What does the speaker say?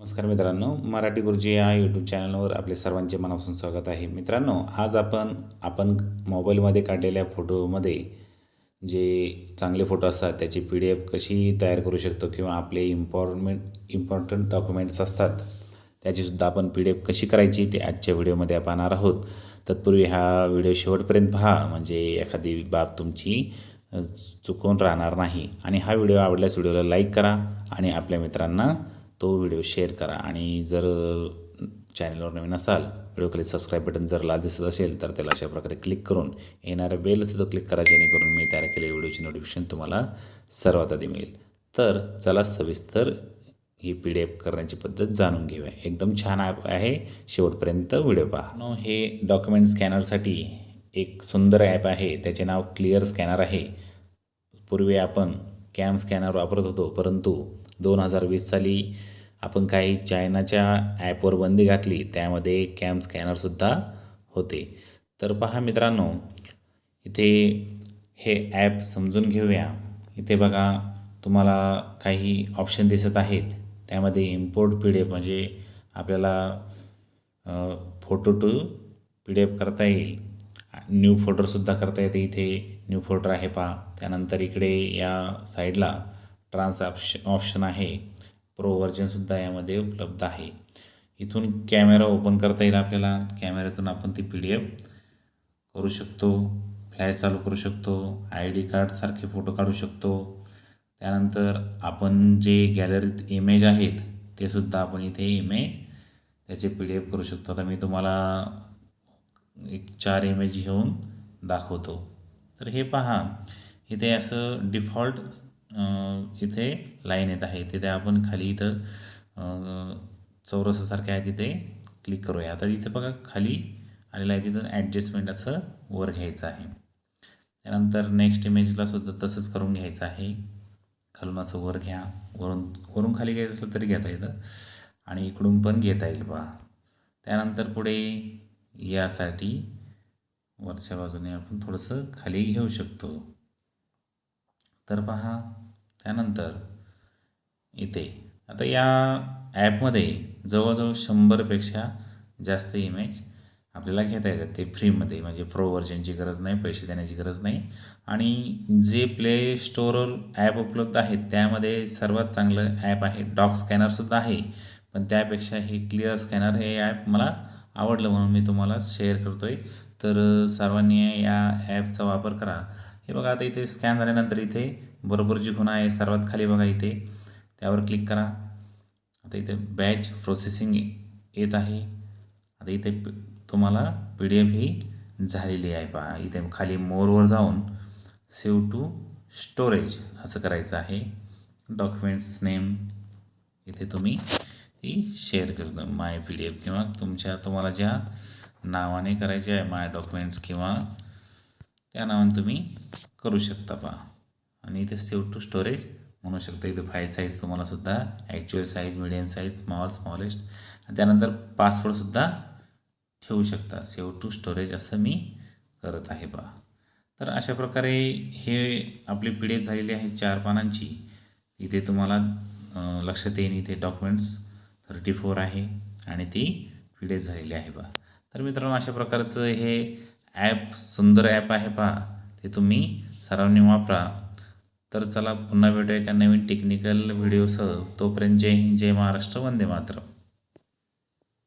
नमस्कार मित्रांनो मराठी गुरुजी या यूट्यूब चॅनलवर आपले सर्वांचे मनापासून स्वागत आहे. मित्रांनो आज आपण आपण मोबाईलमध्ये काढलेल्या फोटोमध्ये जे चांगले फोटो असतात त्याची पी डी एफ कशी तयार करू शकतो किंवा आपले इम्पॉर्टमेंट इम्पॉर्टंट डॉक्युमेंट्स असतात त्याचीसुद्धा आपण पी डी एफ कशी करायची ते आजच्या व्हिडिओमध्ये आपण पाहणार आहोत. तत्पूर्वी हा व्हिडिओ शेवटपर्यंत पहा म्हणजे एखादी बाब तुमची चुकून राहणार नाही. आणि हा व्हिडिओ आवडल्यास व्हिडिओला लाईक करा आणि आपल्या मित्रांना तो व्हिडिओ शेअर करा. आणि जर चॅनलवर नवीन असाल व्हिडिओखाली सबस्क्राईब बटन जर लाल दिसत असेल तर त्याला अशा प्रकारे क्लिक करून येणाऱ्या बेलसुद्धा क्लिक करा जेणेकरून मी तयार केलेल्या व्हिडिओची नोटिफिकेशन तुम्हाला सर्वात आधी मिळेल. तर चला सविस्तर ही पी डी एफ करण्याची पद्धत जाणून घेऊया. एकदम छान ॲप आहे. शेवटपर्यंत व्हिडिओ पहा. नो हे डॉक्युमेंट स्कॅनरसाठी एक सुंदर ॲप आहे. त्याचे नाव क्लिअर स्कॅनर आहे. पूर्वी आपण कॅम स्कॅनर वापरत होतो. परंतु दोन हजार वीस साली आपण काही चायनाच्या ॲपवर बंदी घातली. त्यामध्ये कॅम स्कॅनरसुद्धा होते. तर पहा मित्रांनो इथे हे ॲप समजून घेऊया. इथे बघा तुम्हाला काही ऑप्शन दिसत आहेत. त्यामध्ये इम्पोर्ट पी डी एफ म्हणजे आपल्याला photo to P D F करता येईल. न्यू फोल्डरसुद्धा करता येते इथे. न्यू फोल्डर आहे पहा. त्यानंतर इकडे या साईडला ट्रान्स ऑप्शन ऑप्शन आहे. प्रो व्हर्जनसुद्धा यामध्ये उपलब्ध आहे. इथून कॅमेरा ओपन करता येईल आपल्याला. कॅमेऱ्यातून आपण ती पी डी एफ करू शकतो. फ्लॅश चालू करू शकतो. आय डी कार्डसारखे फोटो काढू शकतो. त्यानंतर आपण जे गॅलरीत इमेज आहेत ते सुद्धा आपण इथे इमेज त्याचे पी डी एफ करू शकतो. आता मी तुम्हाला एक चार इमेज घेऊन दाखवतो. तर हे पहा इथे असं डिफॉल्ट इथे लाईन येत आहे. तिथे आपण खाली इथं चौरसासारखे आहे तिथे क्लिक करूया. आता इथं बघा खाली आलेलं आहे तिथं ॲडजस्टमेंट असं वर घ्यायचं आहे. त्यानंतर नेक्स्ट इमेजला सुद्धा तसंच करून घ्यायचं आहे. खालून असं वर घ्या. वरून वरून खाली घ्यायचं असलं तरी घेता येतं. आणि इकडून पण घेता येईल पहा. त्यानंतर पुढे यासाठी वरच्या बाजूने आपण थोडंसं खाली घेऊ शकतो. तर पहा त्यानंतर इथे आता या ॲपमध्ये जवळजवळ शंभरपेक्षा जास्त इमेज आपल्याला घेता येतात. ते फ्रीमध्ये म्हणजे प्रो व्हर्जनची गरज नाही पैसे देण्याची गरज नाही. आणि जे प्ले स्टोअरवर ॲप उपलब्ध आहेत त्यामध्ये सर्वात चांगलं ॲप आहे डॉक स्कॅनरसुद्धा आहे. पण त्यापेक्षा हे क्लिअर स्कॅनर हे ॲप मला आवडलं म्हणून मी तुम्हाला शेअर करतो आहे तर सर्वांनी या ॲपचा वापर करा. हे बघा आता इथे स्कॅन झाल्यानंतर इथे बरोबर जी खुणा आहे सर्वात खाली बघा इथे. त्यावर क्लिक करा. आता इथे बॅच प्रोसेसिंग येत आहे. आता इथे तुम्हाला पी डी एफ ही झालेली आहे पहा. इथे खाली मोरवर जाऊन सेव्ह टू स्टोरेज असं करायचं आहे. डॉक्युमेंट्स नेम इथे तुम्ही ती शेअर करतो माय पी डी एफ किंवा तुमच्या तुम्हाला ज्या नावाने करायचे आहे माय डॉक्युमेंट्स किंवा त्या नावाने तुम्ही करू शकता पहा आणि इथे सेव्ह टू स्टोरेज म्हणू शकता. इथे फाईल साईज तुम्हाला सुद्धा actual size medium size small smallest आणि त्यानंतर पासवर्डसुद्धा ठेवू शकता. सेव्ह टू स्टोरेज असं मी करत आहे पहा तर अशा प्रकारे हे आपली पी डी एफ झालेली आहे चार पानांची. इथे तुम्हाला लक्षात येईल. इथे डॉक्युमेंट्स थर्टी फोर आहे आणि ती पी झालेली आहे पहा तर मित्रांनो अशा प्रकारचं हे ॲप सुंदर ॲप आहे पहा. ते तुम्ही सरावने वापरा. तर चला पुन्हा भेटूया एका नवीन टेक्निकल व्हिडिओसह तोपर्यंत जय हिंद जय महाराष्ट्र. वंदे मातरम.